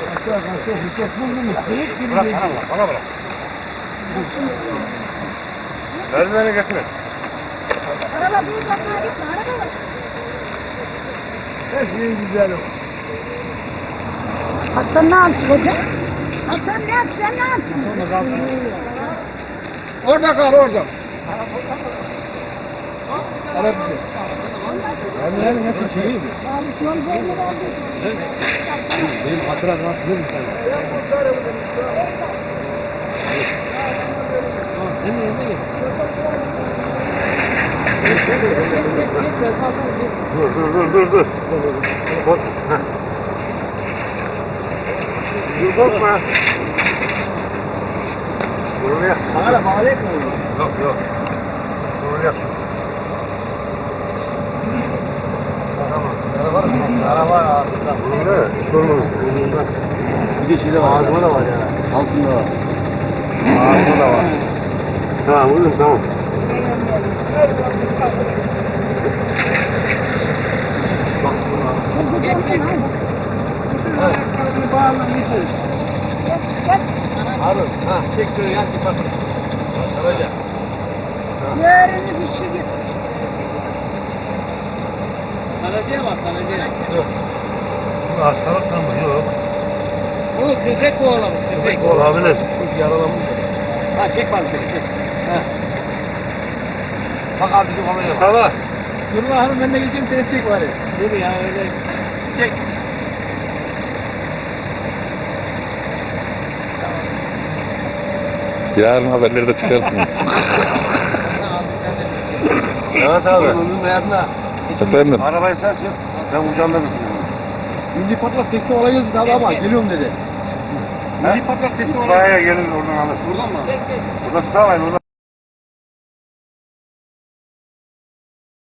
Bırak bana bırak. Bana bırak. Merdiveni getirin. Araba büyük bakmaya gitme, araba var. Her şey güzel. Hasan ne yaptı hocam? Hasan ne yaptı, sen ne yaptın? Orada kal orada. Ara bizi. Merdivenin hepsi şey oldu. Benim hatıra rahatsız değil mi sen? Senin yerine gel. Dur dur dur dur dur. Bak. Dur. Bunu yak. Bana bağlayıp mı Yok yok. Bunu Araba ağzında. Bunda sorun bunda. Bir de şeyde var. Ağzında da var yani. Altında var. Ağzında da var. Tamam buyurun tamam. Abi, ha, çek şöyle yan çık bakın. Yarını bir şey git. Karacaya bak. Bu hastalık mı? Yok. O köpek kovalamış köpek. Olabilir. Yaralanmış. Ha çek bak çek. Ha. Bak abi bizim havaya. Tamam. Dur bakalım ben de geçeyim seni çek bari. Dur ya öyle. Çek. Yarın haberlerde çıkarsın. Evet abi. Onun ayağına. Efendim. Arabayı sen sür. Ben ucanda götürüyorum. Milli patlak testi olaya yazdı abi ama geliyorum dedi. Milli patlak teslim olaya. Buraya gelir oradan alır. Buradan mı? Burada tutamayın. Oradan